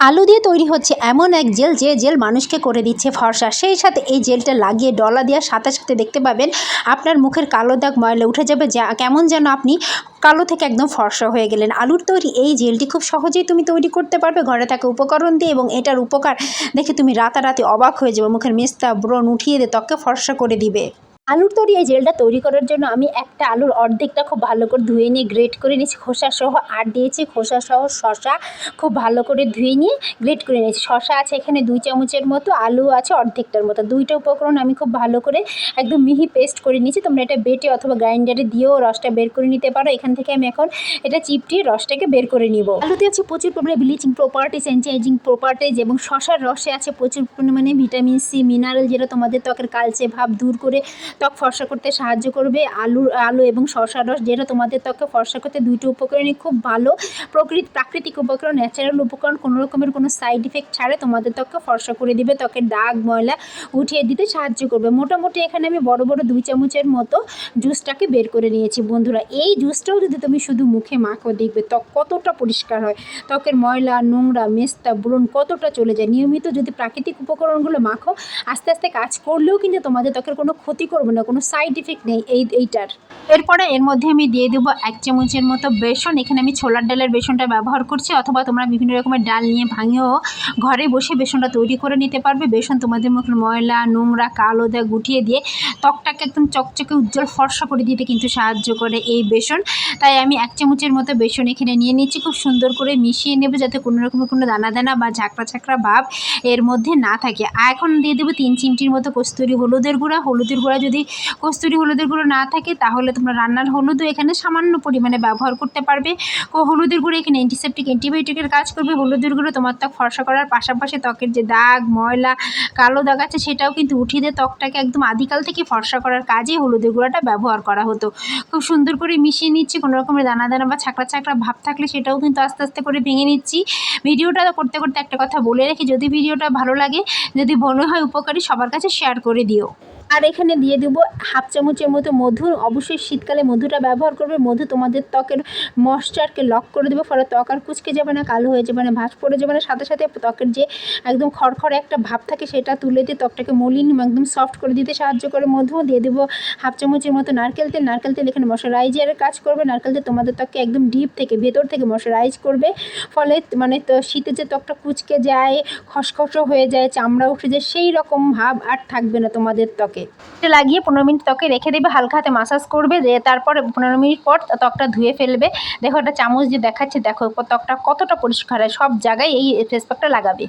আলু দিয়ে তৈরি হচ্ছে এমন এক জেল যে জেল মানুষকে করে দিচ্ছে ফর্সা। সেই সাথে এই জেলটা লাগিয়ে ডলা দেওয়ার সাথে সাথে দেখতে পাবেন আপনার মুখের কালো দাগ ময়লা উঠে যাবে, যা কেমন যেন আপনি কালো থেকে একদম ফর্সা হয়ে গেলেন। আলুর তৈরি এই জেলটি খুব সহজেই তুমি তৈরি করতে পারবে। ঘরে থাকা উপকরণ দিয়ে এবং এটার উপকার দেখে তুমি রাতারাতি অবাক হয়ে যাবে। মুখের মেস্তা, ব্রণ উঠিয়ে দিয়ে ত্বককে ফর্সা করে দিবে। আলুর তৈরি, এই জেলটা তৈরি করার জন্য আমি একটা আলুর অর্ধেকটা খুব ভালো করে ধুয়ে নিয়ে গ্রেট করে নিয়েছি। খোসা সহ আর দিয়েছি, খোসা সহ শশা খুব ভালো করে ধুয়ে নিয়ে গ্রেট করে নিয়েছি। শশা আছে এখানে দুই চামচের মতো, আলু আছে অর্ধেকটার মতো। দুইটা উপকরণ আমি খুব ভালো করে একদম মিহি পেস্ট করে নিয়েছি। তোমরা এটা বেটে অথবা গ্রাইন্ডারে দিয়েও রসটা বের করে নিতে পারো। এখান থেকে আমি এখন এটা চিপটিয়ে রসটাকে বের করে নিব। আলুতে আছে প্রচুর পরিমাণে ব্লিচিং প্রপার্টিস অ্যান্টি প্রপার্টিজ এবং শশার রসে আছে প্রচুর পরিমাণে ভিটামিন সি মিনারেল যেটা তোমাদের ত্বকের কালচে ভাব দূর করে ত্বক ফর্সা করতে সাহায্য করবে, আলু আলু এবং শশা রস, যেটা তোমাদের ত্বককে ফর্সা করতে দুইটো উপকরণই খুব ভালো। প্রকৃতি, প্রাকৃতিক উপকরণ ন্যাচারাল উপকরণ, কোনো রকমের কোনো সাইড ইফেক্ট ছাড়া তোমাদের ত্বককে ফর্সা করে দিবে। ত্বকের দাগ, ময়লা উঠিয়ে দিতে সাহায্য করবে। মোটামুটি এখানে আমি বড় বড় দুই চামচের মতো জুসটাকে বের করে নিয়েছি, বন্ধুরা। এই জুসটাও যদি তুমি শুধু মুখে মাখো, দেখবে ত্বক কতটা পরিষ্কার হয়। ত্বকের ময়লা, নোংরা, মেস্তা, ব্রণ কতটা চলে যায়। নিয়মিত যদি প্রাকৃতিক উপকরণগুলো মাখো, আস্তে আস্তে কাজ করলেও কিন্তু তোমাদের ত্বকের কোনো ক্ষতি করবে না কোনো সাইড ইফেক্ট নেই এই, এইটার। এরপরে এর মধ্যে আমি দিয়ে দেবো এক চামচের মতো বেসন। এখানে আমি ছোলার ডালের বেসনটা ব্যবহার করছি, অথবা তোমরা বিভিন্ন রকমের ডাল নিয়ে ভাঙেও ঘরে বসে বেসনটা তৈরি করে নিতে পারবে। বেসন তোমাদের মুখের ময়লা, নোংরা, কালো দাগ গুটিয়ে দিয়ে ত্বকটাকে একদম চকচকে উজ্জ্বল ফর্সা করে দিতে কিন্তু সাহায্য করে এই বেসন। তাই আমি এক চামচের মতো বেসন এখানে নিয়ে নিচ্ছি, খুব সুন্দর করে মিশিয়ে নেবে যাতে কোনো রকমের কোনো দানা দানা বা ঝাঁকড়া ঝাঁকড়া ভাব এর মধ্যে না থাকে। আর এখন দিয়ে দেবো তিন চিমটির মতো কস্তুরি হলুদের গুঁড়া। হলুদের গুঁড়া যদি কস্তুরি হলুদের গুঁড়ো না থাকে, তাহলে তোমরা রান্নার হলুদও এখানে সামান্য পরিমাণে ব্যবহার করতে পারবে। হলুদের গুঁড়ো এখানে অ্যান্টিসেপটিক অ্যান্টিবায়োটিকের কাজ করবে। হলুদের গুঁড়ো তোমার ত্বক ফর্সা করার পাশাপাশি ত্বকের যে দাগ, ময়লা, কালো দাগ আছে, সেটাও কিন্তু উঠিয়ে দিয়ে ত্বকটাকে একদম আদিকাল থেকে ফর্সা করার কাজে হলুদের গুঁড়োটা ব্যবহার করা হতো। খুব সুন্দর করে মিশিয়ে নিচ্ছি, কোনো রকমের দানা দানা বা ছাকড়া ছাকড়া ভাব থাকলে সেটাও কিন্তু আস্তে আস্তে করে ভেঙে নিচ্ছি। ভিডিওটা করতে করতে একটা কথা বলে রেখে, যদি ভিডিওটা ভালো লাগে, যদি মনে হয় উপকারী, সবার কাছে শেয়ার করে দিও। আর এখানে দিয়ে দেবো হাফ চামচের মতো মধু অবশ্যই শীতকালে মধুটা ব্যবহার করবে। মধু তোমাদের ত্বকের ময়শ্চারকে লক করে দেবে, ফলে ত্বক আর কুচকে যাবে না, কালো হয়ে যাবে না, ভাঁজ পড়ে যাবে না। সাথে সাথে ত্বকের যে একদম খড়খড়ে একটা ভাব থাকে, সেটা তুলে দিয়ে ত্বকটাকে মলিন একদম সফট করে দিতে সাহায্য করে। মধু দিয়ে দেবো হাফ চামচের মতো নারকেল তেল। নারকেল তেল এখানে মশারাইজারের কাজ করবে। নারকেল তেল তোমাদের ত্বককে একদম ডিপ থেকে, ভেতর থেকে মশারাইজ করবে। ফলে মানে শীতে যে ত্বকটা কুচকে যায় খসখসো হয়ে যায়, চামড়া উঠে যায়, সেই রকম ভাব আর থাকবে না তোমাদের ত্বকে। এটা লাগিয়ে পনেরো মিনিট ত্বকে রেখে দেবে, হালকা হাতে মাসাজ করবে তারপরে পনেরো মিনিট পর ত্বকটা ধুয়ে ফেলবে। দেখো একটা চামচ দিয়ে দেখাচ্ছে, দেখো ত্বকটা কতটা পরিষ্কার হয়, সব জায়গায় এই ফেস প্যাকটা লাগাবে।